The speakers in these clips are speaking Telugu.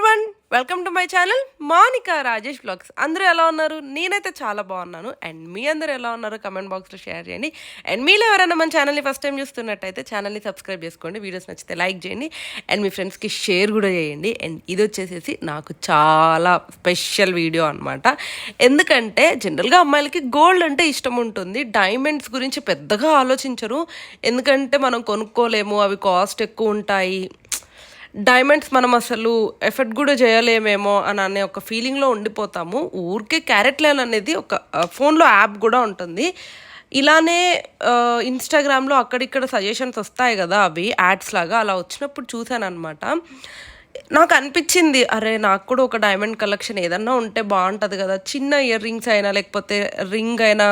Everyone welcome to my channel Manika Rajesh blogs. అందరూ ఎలా ఉన్నారు? నేనైతే చాలా బాగున్నాను. అండ్ మీ అందరూ ఎలా ఉన్నారు? కమెంట్ బాక్స్లో షేర్ చేయండి. అండ్ మీలో ఎవరైనా మన ఛానల్ని ఫస్ట్ టైం చూస్తున్నట్టయితే ఛానల్ని సబ్స్క్రైబ్ చేసుకోండి. వీడియోస్ నచ్చితే లైక్ చేయండి. అండ్ మీ ఫ్రెండ్స్కి షేర్ కూడా చేయండి. అండ్ ఇది వచ్చేసేసి నాకు చాలా స్పెషల్ వీడియో అనమాట ఎందుకంటే జనరల్గా అమ్మాయిలకి గోల్డ్ అంటే ఇష్టం ఉంటుంది. డైమండ్స్ గురించి పెద్దగా ఆలోచించరు. ఎందుకంటే మనం కొనుక్కోలేము. అవి కాస్ట్ ఎక్కువ ఉంటాయి. డైమండ్స్ మనం అసలు ఎఫర్ట్ కూడా చేయలేమేమో అని అనే ఒక ఫీలింగ్లో ఉండిపోతాము. ఊరికే క్యారెట్ లైన్ అనేది ఒక ఫోన్లో యాప్ కూడా ఉంటుంది. ఇలానే ఇన్స్టాగ్రామ్లో అక్కడిక్కడ సజెషన్స్ వస్తాయి కదా అవి యాడ్స్ లాగా. అలా వచ్చినప్పుడు చూశాను అనమాట నాకు అనిపించింది అరే నాకు కూడా ఒక డైమండ్ కలెక్షన్ ఏదన్నా ఉంటే బాగుంటుంది కదా. చిన్న ఇయర్ రింగ్స్ అయినా లేకపోతే రింగ్ అయినా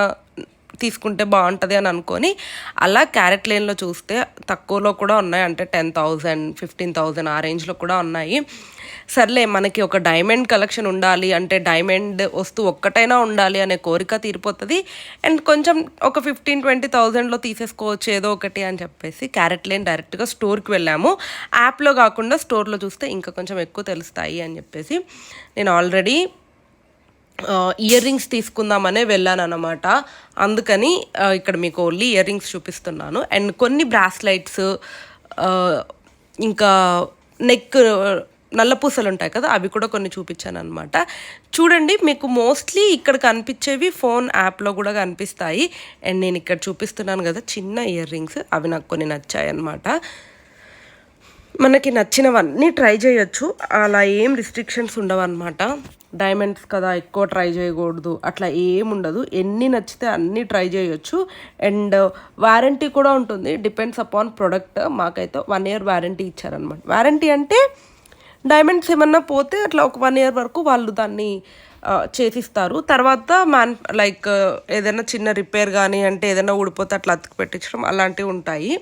తీసుకుంటే బాగుంటుంది అని అనుకొని అలా క్యారెట్ లేన్లో చూస్తే తక్కువలో కూడా ఉన్నాయి. అంటే టెన్ థౌజండ్ ఫిఫ్టీన్ థౌజండ్ ఆ రేంజ్లో కూడా ఉన్నాయి. సర్లే మనకి ఒక డైమండ్ కలెక్షన్ ఉండాలి. అంటే డైమండ్ వస్తువు ఒక్కటైనా ఉండాలి అనే కోరిక తీరిపోతుంది. అండ్ కొంచెం ఒక ఫిఫ్టీన్ ట్వంటీ థౌజండ్లో తీసేసుకోవచ్చు ఏదో ఒకటి అని చెప్పేసి క్యారెట్ లేన్ డైరెక్ట్గా స్టోర్కి వెళ్ళాము. యాప్లో కాకుండా స్టోర్లో చూస్తే ఇంకా కొంచెం ఎక్కువ తెలుస్తాయి అని చెప్పేసి నేను ఆల్రెడీ ఇయర్ రింగ్స్ తీసుకుందామనే వెళ్ళాను అనమాట అందుకని ఇక్కడ మీకు ఓన్లీ ఇయర్ రింగ్స్ చూపిస్తున్నాను. అండ్ కొన్ని బ్రాస్లైట్స్ ఇంకా నెక్ నల్లపూసలు ఉంటాయి కదా అవి కూడా కొన్ని చూపించాను అనమాట చూడండి మీకు మోస్ట్లీ ఇక్కడ కనిపించేవి ఫోన్ యాప్లో కూడా కనిపిస్తాయి. అండ్ నేను ఇక్కడ చూపిస్తున్నాను కదా చిన్న ఇయర్ రింగ్స్ అవి నాకు కొన్ని నచ్చాయి అనమాట మనకి నచ్చినవన్నీ ట్రై చేయొచ్చు. అలా ఏం రిస్ట్రిక్షన్స్ ఉండవన్నమాట. డైమండ్స్ కదా ఎక్కువ ట్రై చేయకూడదు. అట్లా ఏముండదు ఎన్ని నచ్చితే అన్నీ ట్రై చేయొచ్చు. అండ్ వారంటీ కూడా ఉంటుంది. డిపెండ్స్ అపాన్ ప్రోడక్ట్ మాకైతే వన్ ఇయర్ వారంటీ ఇచ్చారనమాట వారంటీ అంటే డైమండ్స్ ఏమన్నా పోతే అట్లా ఒక వన్ ఇయర్ వరకు వాళ్ళు దాన్ని చేసిస్తారు. తర్వాత మ్యాన్ లైక్ ఏదైనా చిన్న రిపేర్ కానీ అంటే ఏదైనా ఊడిపోతే అట్లా అతికి పెట్టించడం అలాంటివి ఉంటాయి.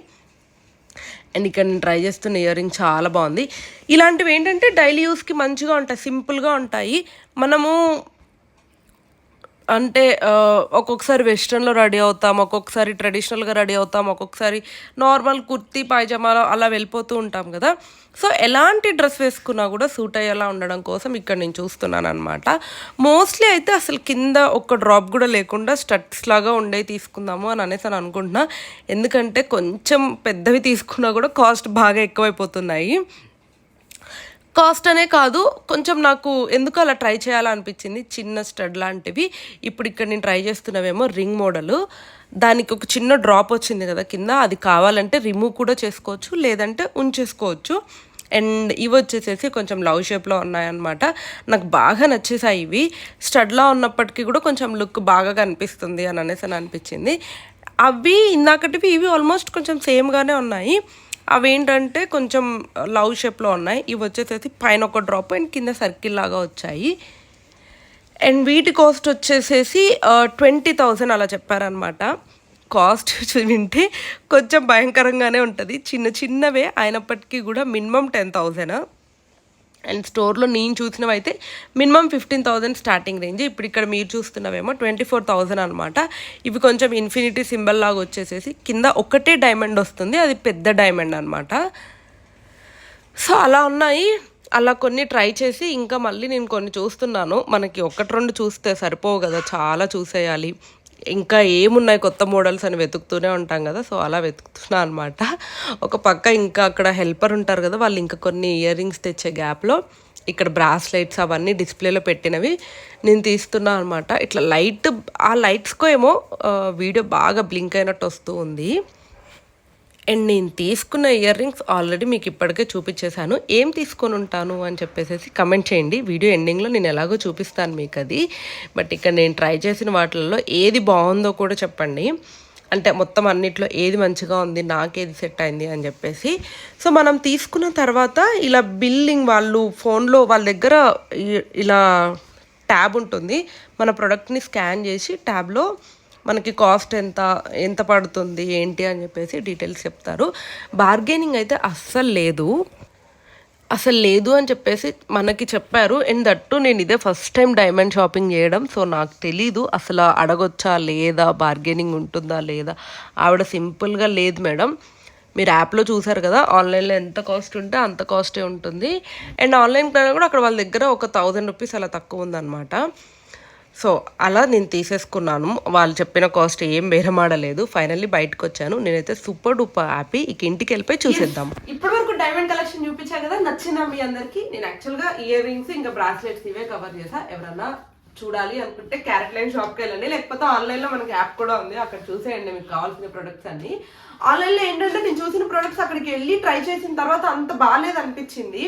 అండ్ ఇక్కడ నేను ట్రై చేస్తున్న ఇయర్ రింగ్ చాలా బాగుంది. ఇలాంటివి ఏంటంటే డైలీ యూస్కి మంచిగా ఉంటాయి సింపుల్గా ఉంటాయి. మనము అంటే ఒక్కొక్కసారి వెస్ట్రన్లో రెడీ అవుతాం ఒక్కొక్కసారి ట్రెడిషనల్గా రెడీ అవుతాం ఒక్కొక్కసారి నార్మల్ కుర్తీ పైజామాలో అలా వెళ్ళిపోతూ ఉంటాం కదా. సో ఎలాంటి డ్రెస్ వేసుకున్నా కూడా సూట్ అయ్యేలా ఉండడం కోసం ఇక్కడ నేను చూస్తున్నాను అనమాట మోస్ట్లీ అయితే అసలు కింద ఒక్క డ్రాప్ కూడా లేకుండా స్టట్స్ లాగా ఉండే తీసుకుందాము అని అనేసి అని అనుకుంటున్నా. ఎందుకంటే కొంచెం పెద్దవి తీసుకున్నా కూడా కాస్ట్ బాగా ఎక్కువైపోతున్నాయి. కాస్ట్ అనే కాదు కొంచెం నాకు ఎందుకు అలా ట్రై చేయాలనిపించింది చిన్న స్టడ్ లాంటివి. ఇప్పుడు ఇక్కడ నేను ట్రై చేస్తున్నవేమో రింగ్ మోడల్. దానికి ఒక చిన్న డ్రాప్ వచ్చింది కదా కింద అది కావాలంటే రిమూవ్ కూడా చేసుకోవచ్చు లేదంటే ఉంచేసుకోవచ్చు. అండ్ ఇవి వచ్చేసేసి కొంచెం లవ్ షేప్లో ఉన్నాయన్నమాట. నాకు బాగా నచ్చేసాయి ఇవి. స్టడ్లా ఉన్నప్పటికీ కూడా కొంచెం లుక్ బాగా కనిపిస్తుంది అని అనేసి అని అనిపించింది. అవి ఇందాకటివి ఇవి ఆల్మోస్ట్ కొంచెం సేమ్గానే ఉన్నాయి. అవేంటంటే కొంచెం లవ్ షేప్లో ఉన్నాయి. ఇవి వచ్చేసేసి పైన ఒక డ్రాప్ అండ్ కింద సర్కిల్ లాగా వచ్చాయి. అండ్ వీటి కాస్ట్ వచ్చేసేసి ట్వంటీ థౌజండ్ అలా చెప్పారనమాట కాస్ట్ వింటే కొంచెం భయంకరంగానే ఉంటుంది. చిన్న చిన్నవే అయినప్పటికీ కూడా మినిమం టెన్ థౌజండ్ అండ్ స్టోర్లో నేను చూసినవి అయితే minimum fifteen thousand starting range. ఇప్పుడు ఇక్కడ మీరు చూస్తున్నవేమో ట్వంటీ ఫోర్ థౌజండ్ అనమాట ఇవి కొంచెం ఇన్ఫినిటీ సింబల్ లాగా వచ్చేసేసి కింద ఒకటే డైమండ్ వస్తుంది. అది పెద్ద డైమండ్ అనమాట సో అలా ఉన్నాయి. అలా కొన్ని ట్రై చేసి ఇంకా మళ్ళీ నేను కొన్ని చూస్తున్నాను. మనకి ఒకటి రెండు చూస్తే సరిపోవు కదా. చాలా చూసేయాలి. ఇంకా ఏమున్నాయి కొత్త మోడల్స్ అని వెతుకుతూనే ఉంటాం కదా సో అలా వెతుకుతున్నా అనమాట ఒక పక్క ఇంకా అక్కడ హెల్పర్ ఉంటారు కదా వాళ్ళు ఇంకా కొన్ని ఇయర్ రింగ్స్ తెచ్చే గ్యాప్లో ఇక్కడ బ్రాస్లైట్స్ అవన్నీ డిస్ప్లేలో పెట్టినవి నేను తీస్తున్నా అనమాట ఇట్లా లైట్ ఆ లైట్స్కో ఏమో వీడియో బాగా బ్లింక్ అయినట్టు వస్తూ ఉంది. అండ్ నేను తీసుకున్న ఇయర్ రింగ్స్ ఆల్రెడీ మీకు ఇప్పటికే చూపించేశాను. ఏం తీసుకొని ఉంటాను అని చెప్పేసి కమెంట్ చేయండి. వీడియో ఎండింగ్లో నేను ఎలాగో చూపిస్తాను మీకు అది. బట్ ఇక్కడ నేను ట్రై చేసిన వాటిల్లో ఏది బాగుందో కూడా చెప్పండి. అంటే మొత్తం అన్నిట్లో ఏది మంచిగా ఉంది నాకేది సెట్ అయింది అని చెప్పేసి. సో మనం తీసుకున్న తర్వాత ఇలా బిల్లింగ్ వాళ్ళు ఫోన్లో వాళ్ళ దగ్గర ఇలా ట్యాబ్ ఉంటుంది. మన ప్రోడక్ట్ని స్కాన్ చేసి ట్యాబ్లో మనకి కాస్ట్ ఎంత ఎంత పడుతుంది ఏంటి అని చెప్పేసి డీటెయిల్స్ చెప్తారు. బార్గెనింగ్ అయితే అస్సలు లేదు. అసలు లేదు అని చెప్పేసి మనకి చెప్పారు. అండ్ దట్టు నేను ఇదే ఫస్ట్ టైం డైమండ్ షాపింగ్ చేయడం. సో నాకు తెలీదు అసలు అడగొచ్చా లేదా బార్గెనింగ్ ఉంటుందా లేదా. ఆవిడ సింపుల్గా లేదు మేడం. మీరు యాప్లో చూసారు కదా ఆన్లైన్లో ఎంత కాస్ట్ ఉంటే అంత కాస్టే ఉంటుంది. అండ్ ఆన్లైన్ కన్నా కూడా అక్కడ వాళ్ళ దగ్గర ఒక థౌజండ్ రూపీస్ అలా తక్కువ ఉందన్నమాట. సో అలా నేను తీసేసుకున్నాను. వాళ్ళు చెప్పిన కాస్ట్ ఏం బేరమాడలేదు. ఫైనల్లీ బయటకు వచ్చాను నేనైతే సూపర్ డూపర్ హ్యాపీ. ఇక ఇంటికి వెళ్ళిపోయి చూసేద్దాం. ఇప్పటి వరకు డైమండ్ కలెక్షన్ చూపించా కదా నచ్చిన మీ అందరికి. నేను యాక్చువల్గా ఇయర్ రింగ్స్ ఇంకా బ్రాస్లెట్స్ ఇవే కవర్ చేసా ఎవరన్నా చూడాలి అనుకుంటే క్యారెట్ లైన్ షాప్కి వెళ్ళండి. లేకపోతే ఆన్లైన్లో మనకి యాప్ కూడా ఉంది. అక్కడ చూసేయండి మీకు కావాల్సిన ప్రొడక్ట్స్ అన్ని. ఆన్లైన్లో ఏంటంటే నేను చూసిన ప్రొడక్ట్స్ అక్కడికి వెళ్ళి ట్రై చేసిన తర్వాత అంత బాగాలేదు అనిపించింది.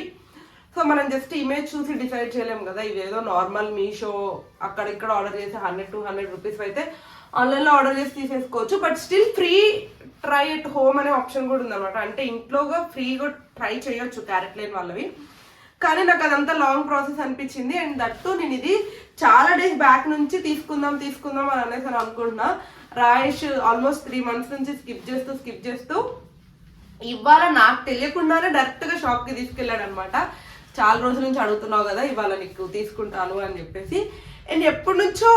సో మనం జస్ట్ ఇమేజ్ చూసి డిసైడ్ చేయలేం కదా ఇవేదో నార్మల్ మీషో అక్కడ ఇక్కడ ఆర్డర్ చేసి హండ్రెడ్ టూ హండ్రెడ్ రూపీస్ అయితే ఆన్లైన్లో ఆర్డర్ చేసి తీసేసుకోవచ్చు. But still free try at home అనే ఆప్షన్ కూడా ఉందన్నమాట. అంటే ఇంట్లోగా ఫ్రీగా ట్రై చేయొచ్చు క్యారెట్ లైన్ వాళ్ళవి. కానీ నాకు అదంతా లాంగ్ ప్రాసెస్ అనిపించింది. అండ్ దట్టు నేను ఇది చాలా డేస్ బ్యాక్ నుంచి తీసుకుందాం తీసుకుందాం అని అనేసి అని అనుకుంటున్నా. రాయేష్ ఆల్మోస్ట్ త్రీ మంత్స్ నుంచి స్కిప్ చేస్తూ స్కిప్ చేస్తూ ఇవాళ నాకు తెలియకుండానే డైరెక్ట్గా షాప్కి తీసుకెళ్ళాడు అనమాట చాలా రోజుల నుంచి అడుగుతున్నావు కదా ఇవాళ నీకు తీసుకుంటాను అని చెప్పేసి. అండ్ ఎప్పటి నుంచో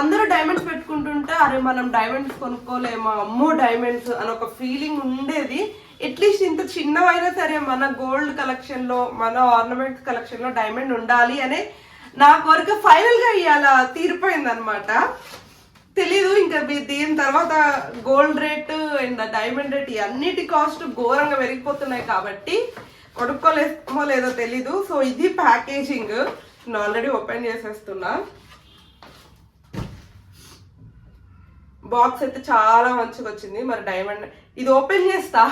అందరూ డైమండ్స్ పెట్టుకుంటుంటే అరే మనం డైమండ్స్ కొనుక్కోలేమా అమ్మో డైమండ్స్ అని ఒక ఫీలింగ్ ఉండేది. అట్లీస్ట్ ఇంత చిన్నవైనా సరే మన గోల్డ్ కలెక్షన్లో మన ఆర్నమెంట్స్ కలెక్షన్లో డైమండ్ ఉండాలి అనే నా కోరిక ఫైనల్గా ఇవాళ తీరిపోయింది అనమాట తెలీదు ఇంకా దీని తర్వాత gold rate and diamond rate అన్నిటి కాస్ట్ ఘోరంగా పెరిగిపోతున్నాయి కాబట్టి కొడుక్కోలేమో లేదో తెలీదు. సో ఇది ప్యాకేజింగ్. నేను ఆల్రెడీ ఓపెన్ చేసేస్తున్నా. బాక్స్ అయితే చాలా మంచిగా వచ్చింది. మరి డైమండ్ ఇది ఓపెన్ చేస్తా.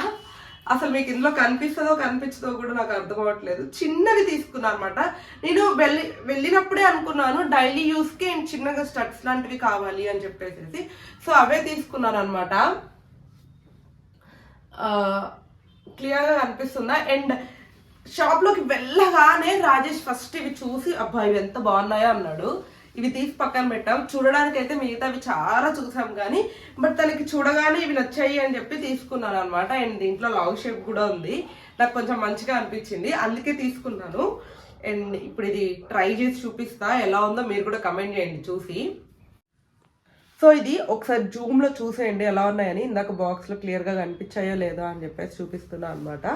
అసలు మీకు ఇందులో కనిపిస్తుందో కనిపించదో కూడా నాకు అర్థం అవ్వట్లేదు. చిన్నవి తీసుకున్నాను అనమాట నేను వెళ్ళి వెళ్ళినప్పుడే అనుకున్నాను డైలీ యూస్కి చిన్నగా స్టడ్స్ లాంటివి కావాలి అని చెప్పేసి సో అవే తీసుకున్నాను అనమాట క్లియర్గా కనిపిస్తుందా? అండ్ షాప్లోకి వెళ్ళగానే రాజేష్ ఫస్ట్ ఇవి చూసి అబ్బా ఇవి ఎంత బాగున్నాయో? అన్నాడు. ఇవి తీసి పక్కన పెట్టాం. చూడడానికి అయితే మిగతావి చాలా చూసాం కానీ బట్ తనకి చూడగానే ఇవి నచ్చాయి అని చెప్పి తీసుకున్నాను అనమాట అండ్ దీంట్లో లాంగ్ షేప్ కూడా ఉంది. నాకు కొంచెం మంచిగా అనిపించింది. అందుకే తీసుకున్నాను. అండ్ ఇప్పుడు ఇది ట్రై చేసి చూపిస్తా. ఎలా ఉందో మీరు కూడా కమెంట్ చేయండి చూసి. సో ఇది ఒకసారి జూమ్లో చూసేయండి ఎలా ఉన్నాయని. ఇందాక బాక్స్లో క్లియర్గా కనిపించాయో లేదో అని చెప్పేసి చూపిస్తున్నా అనమాట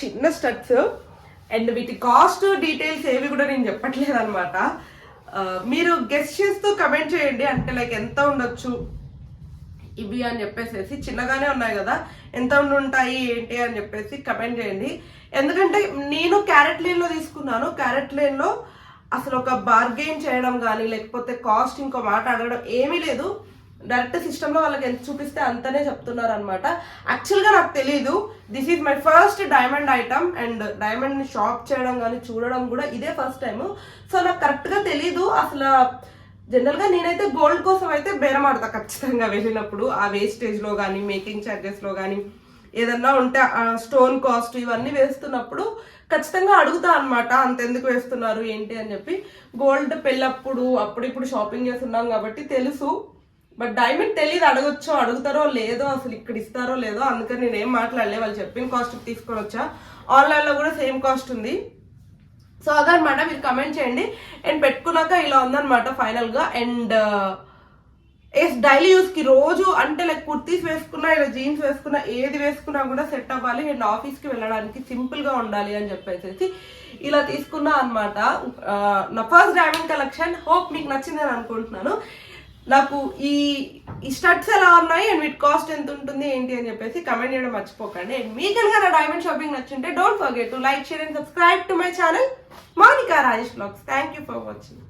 చిన్న స్టడ్స్ అండ్ వీటి కాస్ట్ డీటెయిల్స్ ఏవి కూడా నేను చెప్పట్లేదు అనమాట మీరు గెస్ట్ చేస్తూ కమెంట్ చేయండి అంటే లైక్ ఎంత ఉండొచ్చు? ఇవి అని చెప్పేసి చిన్నగానే ఉన్నాయి కదా ఎంత ఉండి ఉంటాయి ఏంటి అని చెప్పేసి కమెంట్ చేయండి. ఎందుకంటే నేను క్యారెట్ లేన్లో తీసుకున్నాను. క్యారెట్ లేన్లో లో అసలు ఒక బార్గెయిన్ చేయడం కానీ లేకపోతే కాస్ట్ ఇంకో మాట అడగడం ఏమీ లేదు. డైరెక్ట్ సిస్టంలో వాళ్ళకి ఎంత చూపిస్తే అంతనే చెప్తున్నారు అనమాట యాక్చువల్గా నాకు తెలియదు this is my first diamond item and డైమండ్ని shop చేయడం కానీ చూడడం కూడా ఇదే ఫస్ట్ టైం సో నాకు కరెక్ట్గా తెలియదు తెలీదు. అసలు జనరల్గా నేనైతే గోల్డ్ కోసం అయితే బేరం ఆడతా ఖచ్చితంగా వెళ్ళినప్పుడు. ఆ వేస్టేజ్లో కానీ మేకింగ్ ఛార్జెస్లో కానీ ఏదన్నా ఉంటే స్టోన్ కాస్ట్ ఇవన్నీ వేస్తున్నప్పుడు ఖచ్చితంగా అడుగుతా అనమాట అంతెందుకు వేస్తున్నారు ఏంటి అని చెప్పి. గోల్డ్ పెళ్ళప్పుడు అప్పుడు ఇప్పుడు షాపింగ్ చేస్తున్నాం కాబట్టి తెలుసు. బట్ డైమండ్ తెలియదు అడగొచ్చో అడుగుతారో లేదో అసలు ఇక్కడ ఇస్తారో లేదో అందుకని నేను ఏం మాట్లాడలే వాళ్ళు చెప్పిన కాస్ట్ తీసుకొని వచ్చా. ఆన్లైన్లో కూడా సేమ్ కాస్ట్ ఉంది. సో అదనమాట మీరు కమెంట్ చేయండి. అండ్ పెట్టుకున్నాక ఇలా ఉందనమాట ఫైనల్గా అండ్ ఎస్ డైలీ యూస్కి రోజు అంటే లైక్ కుర్తీస్ వేసుకున్నా ఇలా జీన్స్ వేసుకున్నా ఏది వేసుకున్నా కూడా సెట్ అవ్వాలి అండ్ ఆఫీస్కి వెళ్ళడానికి సింపుల్గా ఉండాలి అని చెప్పేసి ఇలా తీసుకున్నా అనమాట నా ఫస్ట్ డైమండ్ కలెక్షన్ హోప్ మీకు నచ్చిందని అనుకుంటున్నాను. నాకు ఈ ఈ స్టడ్స్ ఎలా ఉన్నాయి అండ్ వీటి కాస్ట్ ఎంత ఉంటుంది ఏంటి అని చెప్పేసి కమెంట్ చేయడం మర్చిపోకండి. అండ్ మీకు కనుక నా diamond shopping నచ్చింటే don't forget to like share and subscribe to my channel Mounika Rajesh blogs thank you for watching